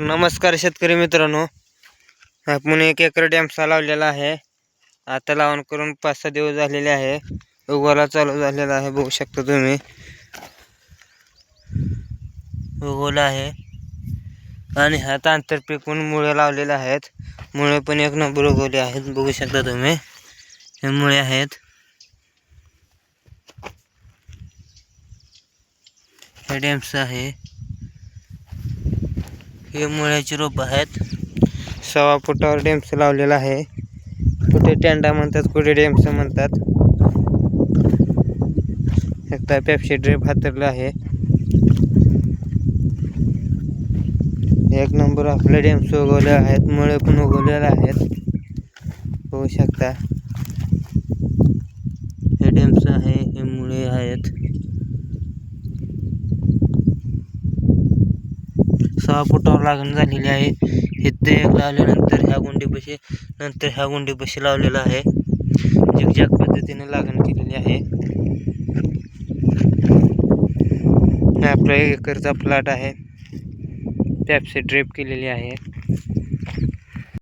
नमस्कार शेतकरी मित्रांनो. आपण एक एकर डॅम्पसा लावलेला आहे. आता लावून करून पाच सहा दिवस झालेले आहे. उगवाला चालू झालेला आहे बघू शकता तुम्ही. उगवला आहे. आणि ह्यात आंतर पिकून मुळे लावलेले आहेत. मुळे पण एक नंबर उगवले आहेत बघू शकता तुम्ही. हे मुळे आहेत. हे डॅम्स आहे. हे मुळ्याची रोप आहेत. सव्वा फुटावर डेम्स लावलेला आहे. कुठे टेंडा म्हणतात कुठे डेम्स म्हणतात. एकदा पेप्सी ड्रिप हातरला आहे. एक नंबर आपले डेम्स उगवले आहेत मुळे पण उगवलेले आहेत. होऊ शकता. हे डेम्स आहे हे मुळे आहेत. सहा फुटावर लागण झालेली आहे. इथे एक लावल्यानंतर ह्या गुंडीपाशी नंतर ह्या गुंडीपाशी लावलेला आहे. झिकझॅक पद्धतीने लागण केलेली आहे. हा आपला एक एकरचा प्लॉट आहे. पॅप्सी ड्रेप केलेली आहे.